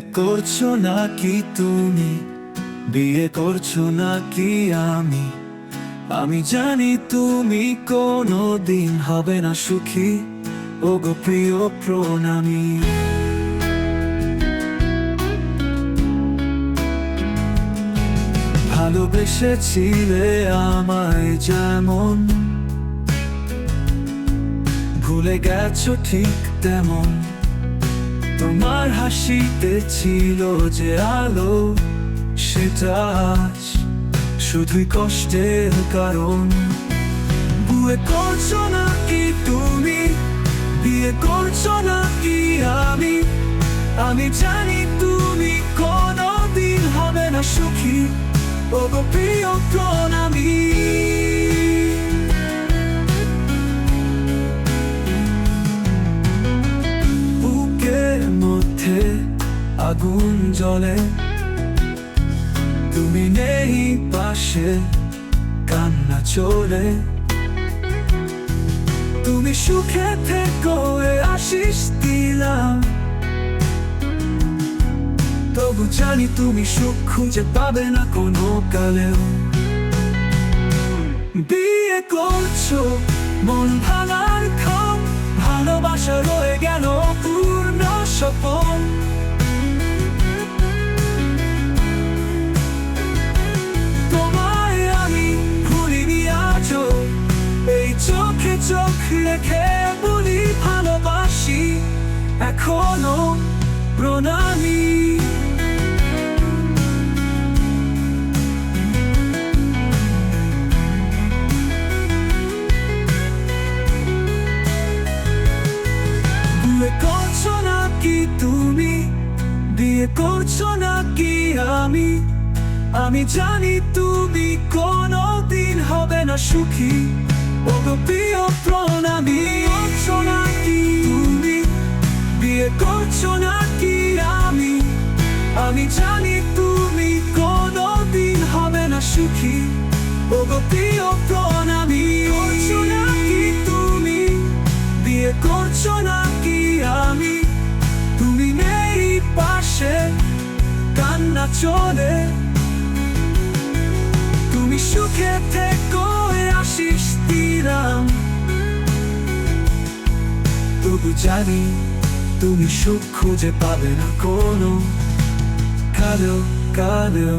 করছ নাকি তুমি? বিয়ে করছ নাকি আমি? আমি জানি তুমি কোনো দিন হবে না সুখী। ও গো প্রিয় প্রণামী। ভালোবেসেছিলে আমায় যেমন। ভুলে গেছো ঠিক তেমন। তোমার হাসিতে ছিল যে আলো, সেটা শুধুই কষ্টের কারণ। বুয়ে করছ নাকি তুমি? বিয়ে করছ নাকি আমি? আমি জানি তুমি কোনো দিন হবে না সুখী। ও প্রিয় প্রণামী। জ্বলে তুমি নেই পাশে কান্না চলে। তুমি সুখে থেকো আশিস দিলাম। তবু জানি তুমি সুখ খুঁজে পাবে না কোনো কালেও বিয়ে করছ, মন ভাঙার খাম ভালোবাসা রয়ে গেল পূর্ণ স্বপন করছ নাকি আমি? আমি জানি তুমি কোনো দিন হবে না সুখী। ও গো প্রিয় প্রণামী, করছ নাকি তুমি? বিয়ে করছ নাকি আমি? আমি জানি তুমি কোনো দিন হবে না সুখী। ও গো প্রিয় প্রণামী চলে। তুমি সুখে থেকো আসিস তিরাম তবু জানি তুমি সুখ খুঁজে পাবে না কোনো। কারও কালো।